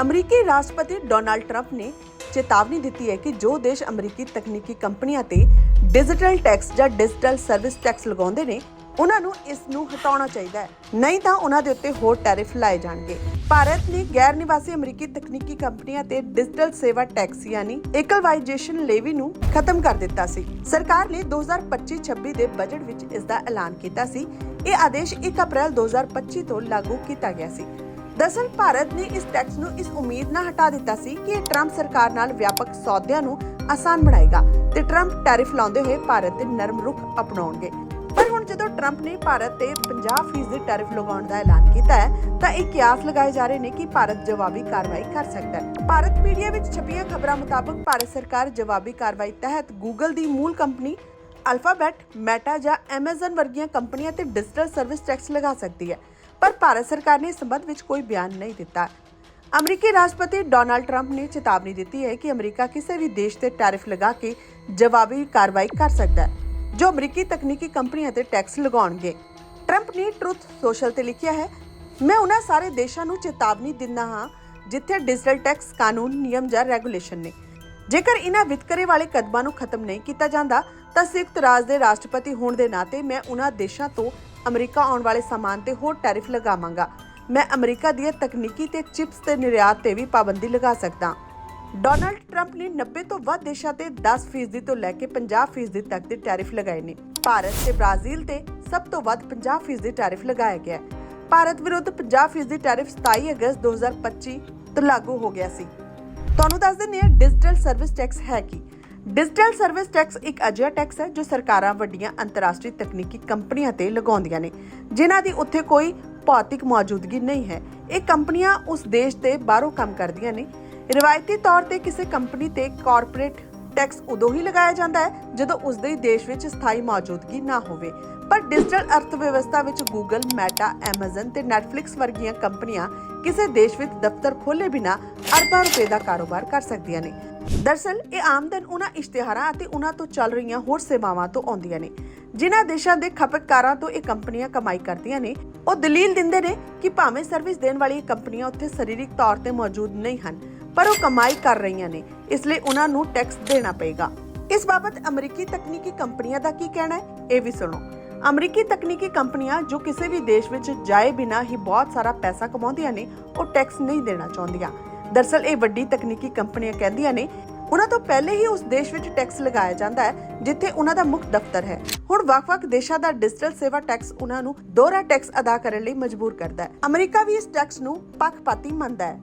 ਅਮਰੀਕੀ ਰਾਸ਼ਟਰਪਤੀ Donald Trump ਨੇ ਚੇਤਾਵਨੀ ਦਿੱਤੀ ਹੈ ਕਿ ਜੋ ਦੇਸ਼ ਅਮਰੀਕੀ ਤਕਨੀਕੀ ਕੰਪਨੀਆਂ ਤੇ ਡਿਜੀਟਲ ਟੈਕਸ ਜਾਂ ਡਿਜੀਟਲ ਸਰਵਿਸ ਟੈਕਸ ਲਗਾਉਂਦੇ ਨੇ, ਉਹਨਾਂ ਨੂੰ ਇਸ ਨੂੰ ਹਟਾਉਣਾ ਚਾਹੀਦਾ ਹੈ। ਨਹੀਂ ਤਾਂ ਉਹਨਾਂ ਦੇ ਉੱਤੇ ਹੋਰ ਟੈਰਿਫ ਲਾਏ ਜਾਣਗੇ। ਭਾਰਤ ਨੇ ਗੈਰ ਨਿਵਾਸੀ ਅਮਰੀਕੀ ਤਕਨੀਕੀ ਕੰਪਨੀਆਂ ਤੇ ਡਿਜੀਟਲ ਸੇਵਾ ਟੈਕਸ ਯਾਨੀ ਇਕਲਵਾਈਜੇਸ਼ਨ ਲੇਵੀ ਨੂੰ ਖਤਮ ਕਰ ਦਿੱਤਾ ਸੀ। ਸਰਕਾਰ ਨੇ 2025-26 ਦੇ ਬਜਟ ਵਿੱਚ ਇਸ ਦਾ ਐਲਾਨ ਕੀਤਾ ਸੀ। ਇਹ ਆਦੇਸ਼ 1 ਅਪ੍ਰੈਲ 2025 ਤੋਂ ਲਾਗੂ ਕੀਤਾ ਗਿਆ ਸੀ। ਦਰਸਲ ਭਾਰਤ ਨੇ ਇਸ ਟੈਕਸ ਨੂੰ ਇਸ ਉਮੀਦ ਨਾਲ ਹਟਾ ਦਿੱਤਾ ਸੀ ਕਿ ਇਹ ਟਰੰਪ ਸਰਕਾਰ ਨਾਲ ਵਿਆਪਕ ਸੌਦਿਆਂ ਨੂੰ ਆਸਾਨ ਬਣਾਏਗਾ ਤੇ ਟਰੰਪ ਟੈਰਿਫ ਲਾਉਂਦੇ ਹੋਏ ਭਾਰਤ ਦੇ ਨਰਮ ਰੁਖ ਅਪਣਾਉਣਗੇ। ਪਰ ਹੁਣ ਜਦੋਂ ਟਰੰਪ ਨੇ ਭਾਰਤ ਤੇ 50% ਟੈਰਿਫ ਲਗਾਉਣ ਦਾ ਐਲਾਨ ਕੀਤਾ ਹੈ, ਤਾਂ ਇਹ ਕਿਆਸ ਲਗਾਏ ਜਾ ਰਹੇ ਨੇ ਕਿ ਭਾਰਤ ਜਵਾਬੀ ਕਾਰਵਾਈ ਕਰ ਸਕਦਾ ਹੈ। ਭਾਰਤ ਮੀਡੀਆ ਵਿੱਚ ਛਪੀਆਂ ਖਬਰਾਂ ਮੁਤਾਬਕ ਭਾਰਤ ਸਰਕਾਰ ਜਵਾਬੀ ਕਾਰਵਾਈ ਤਹਿਤ ਗੂਗਲ ਦੀ ਮੂਲ ਕੰਪਨੀ ਅਲਫਾਬੈਟ ਮੈਟਾ ਜਾਂ ਐਮਾਜ਼ਨ ਵਰਗੀਆਂ ਕੰਪਨੀਆਂ ਤੇ ਡਿਜੀਟਲ ਸਰਵਿਸ ਟੈਕਸ ਲਗਾ ਸਕਦੀ ਹੈ। ਪਰ ਭਾਰਤ ਸਰਕਾਰ ਨੇ ਇਸ ਸੰਬੰਧ ਵਿੱਚ ਕੋਈ ਬਿਆਨ ਨਹੀਂ ਦਿੱਤਾ। ਅਮਰੀਕੀ ਰਾਸ਼ਟਰਪਤੀ ਡੋਨਾਲਡ ਟਰੰਪ ਨੇ ਚੇਤਾਵਨੀ ਦਿੱਤੀ ਹੈ ਕਿ ਅਮਰੀਕਾ ਕਿਸੇ ਵੀ ਦੇਸ਼ ਤੇ ਟੈਰਿਫ ਲਗਾ ਕੇ ਜਵਾਬੀ ਕਾਰਵਾਈ ਕਰ ਸਕਦਾ ਹੈ, ਜੋ ਅਮਰੀਕੀ ਤਕਨੀਕੀ ਕੰਪਨੀਆਂ ਤੇ ਟੈਕਸ ਲਗਾਉਣਗੇ। ਟਰੰਪ ਨੇ ਟਰੁੱਥ ਸੋਸ਼ਲ ਤੇ ਲਿਖਿਆ ਹੈ, ਮੈਂ ਉਹਨਾਂ ਸਾਰੇ ਦੇਸ਼ਾਂ ਨੂੰ ਚੇਤਾਵਨੀ ਦਿੰਦਾ ਹਾਂ ਜਿੱਥੇ ਡਿਜੀਟਲ ਟੈਕਸ ਕਾਨੂੰਨ, ਨਿਯਮ ਜਾਂ ਰੈਗੂਲੇਸ਼ਨ ਨੇ। ਜੇਕਰ ਇਹਨਾਂ ਵਿਤਕਰੇ ਵਾਲੇ ਕਦਮਾਂ ਨੂੰ ਖਤਮ ਨਹੀਂ ਕੀਤਾ ਜਾਂਦਾ ਤਾਂ ਸੰਯੁਕਤ ਰਾਜ ਦੇ ਰਾਸ਼ਟਰਪਤੀ ਹੋਣ ਦੇ ਨਾਤੇ ਮੈਂ ਉਹਨਾਂ ਦੇਸ਼ਾਂ ਤੋਂ ਅਮਰੀਕਾ ਆਉਣ ਵਾਲੇ ਸਾਮਾਨ ਤੇ ਹੋਰ ਟੈਰਿਫ ਲਗਾਵਾਂਗਾ। ਮੈਂ ਅਮਰੀਕਾ ਦੀਆਂ ਤਕਨੀਕੀ ਤੇ ਚਿਪਸ ਤੇ ਨਿਰਯਾਤ ਤੇ ਵੀ ਪਾਬੰਦੀ ਲਗਾ ਸਕਦਾ। ਡੋਨਾਲਡ ਟਰੰਪ ਨੇ 90 ਤੋਂ ਵੱਧ ਦੇਸ਼ਾਂ ਤੇ 10% ਤੋਂ ਲੈ ਕੇ 50% ਤੱਕ ਦੇ ਟੈਰਿਫ ਲਗਾਏ ਨੇ। ਭਾਰਤ ਤੇ ਬ੍ਰਾਜ਼ੀਲ ਤੇ ਸਭ ਤੋਂ ਵੱਧ 50% ਟੈਰਿਫ ਲਗਾਇਆ ਗਿਆ ਹੈ। ਭਾਰਤ ਵਿਰੁੱਧ 50% ਟੈਰਿਫ 27 ਅਗਸਤ 2025 ਤੋਂ ਲਾਗੂ ਹੋ ਗਿਆ ਸੀ। ਤੁਹਾਨੂੰ ਦੱਸ ਦਿੰਦੇ ਹਾਂ, ਡਿਜੀਟਲ ਸਰਵਿਸ ਟੈਕਸ ਹੈ ਕੀ? ਡਿਜੀਟਲ ਸਰਵਿਸ ਟੈਕਸ ਇੱਕ ਅਜਿਹਾ ਟੈਕਸ ਹੈ ਜੋ ਸਰਕਾਰਾਂ ਵੱਡੀਆਂ ਅੰਤਰਰਾਸ਼ਟਰੀ ਤਕਨੀਕੀ ਕੰਪਨੀਆਂ ਤੇ ਲਗਾਉਂਦੀਆਂ ਨੇ, ਜਿਨ੍ਹਾਂ ਦੀ ਉੱਥੇ ਕੋਈ ਭੌਤਿਕ ਮੌਜੂਦਗੀ ਨਹੀਂ ਹੈ। ਇਹ ਕੰਪਨੀਆਂ ਉਸ ਦੇਸ਼ ਦੇ ਬਾਹਰੋਂ ਕੰਮ ਕਰਦੀਆਂ ਨੇ। ਰਿਵਾਇਤੀ ਤੌਰ ਤੇ ਕਿਸੇ ਕੰਪਨੀ ਤੇ ਕਾਰਪੋਰੇਟ ਟੈਕਸ ਉਦੋਂ ਹੀ ਲਗਾਇਆ ਜਾਂਦਾ ਹੈ, ਜਦੋਂ ਉਸ ਦੇ ਦੇਸ਼ ਵਿੱਚ ਸਥਾਈ ਮੌਜੂਦਗੀ ਨਾ ਹੋਵੇ। ਪਰ ਡਿਜੀਟਲ ਅਰਥਵਿਵਸਥਾ ਵਿੱਚ ਗੂਗਲ ਮੈਟਾ ਐਮਾਜ਼ਨ ਤੇ ਨੈਟਫਲਿਕਸ ਵਰਗੀਆਂ ਕੰਪਨੀਆਂ ਕਿਸੇ ਦੇਸ਼ ਵਿੱਚ ਦਫ਼ਤਰ ਖੋਲੇ ਬਿਨਾ ਅਰਬਾਂ ਰੁਪਏ ਦਾ ਕਾਰੋਬਾਰ ਕਰ ਸਕਦੀਆਂ ਨੇ। ਦਰਸਲ, ਇਹ ਆਮਦਨ ਉਹਨਾਂ ਇਸ਼ਤਿਹਾਰਾਂ ਅਤੇ ਉਹਨਾਂ ਤੋਂ ਚੱਲ ਰਹੀਆਂ ਹੋਰ ਸੇਵਾਵਾਂ ਤੋਂ ਆਉਂਦੀਆਂ ਨੇ। ਜਿਨ੍ਹਾਂ ਦੇਸ਼ਾਂ ਦੇ ਖਪਤਕਾਰਾਂ ਤੋਂ ਇਹ ਕੰਪਨੀਆਂ ਕਮਾਈ ਕਰਦੀਆਂ ਨੇ, ਉਹ ਦਲੀਲ ਦਿੰਦੇ ਨੇ ਕਿ ਭਾਵੇਂ ਸਰਵਿਸ ਦੇਣ ਵਾਲੀਆਂ ਕੰਪਨੀਆਂ ਉੱਥੇ ਸਰੀਰਕ ਤੌਰ ਤੇ ਮੌਜੂਦ ਨਹੀਂ ਹਨ, ਪਰ ਉਹ ਕਮਾਈ ਕਰ ਰਹੀਆਂ ਨੇ, ਇਸ ਲਈ ਉਹਨਾਂ ਨੂੰ ਟੈਕਸ ਦੇਣਾ ਪਏਗਾ। ਇਸ ਬਾਬਤ ਅਮਰੀਕੀ ਤਕਨੀਕੀ ਕੰਪਨੀਆਂ ਦਾ ਕੀ ਕਹਿਣਾ ਹੈ? ਇਹ ਵੀ ਸੁਣੋ। ਅਮਰੀਕੀ ਤਕਨੀਕੀ ਕੰਪਨੀਆਂ ਜੋ ਕਿਸੇ ਵੀ ਦੇਸ਼ ਵਿੱਚ ਜਾਏ ਬਿਨਾ ਹੀ ਬਹੁਤ ਸਾਰਾ ਪੈਸਾ ਕਮਾਉਂਦੀਆਂ ਨੇ, ਉਹ ਟੈਕਸ ਨਹੀਂ ਦੇਣਾ ਚਾਹੁੰਦੀਆਂ। ਦਰਸਲ ਇਹ ਵੱਡੀ ਤਕਨੀਕੀ ਕੰਪਨੀਆਂ ਕਹਿੰਦੀਆਂ ਨੇ, ਉਹਨਾਂ ਤੋਂ ਪਹਿਲੇ ਹੀ ਉਸ ਦੇਸ਼ ਵਿੱਚ ਟੈਕਸ ਲਗਾਇਆ ਜਾਂਦਾ ਹੈ, ਜਿੱਥੇ ਉਹਨਾਂ ਦਾ ਮੁੱਖ ਦਫ਼ਤਰ ਹੈ। ਹੁਣ ਵੱਖ-ਵੱਖ ਦੇਸ਼ਾਂ ਦਾ ਡਿਜੀਟਲ ਸੇਵਾ ਟੈਕਸ ਉਹਨਾਂ ਨੂੰ ਦੋਹਰਾ ਟੈਕਸ ਅਦਾ ਕਰਨ ਲਈ ਮਜਬੂਰ ਕਰਦਾ ਹੈ। ਅਮਰੀਕਾ ਵੀ ਇਸ ਟੈਕਸ ਨੂੰ ਪੱਖਪਾਤੀ ਮੰਨਦਾ ਹੈ।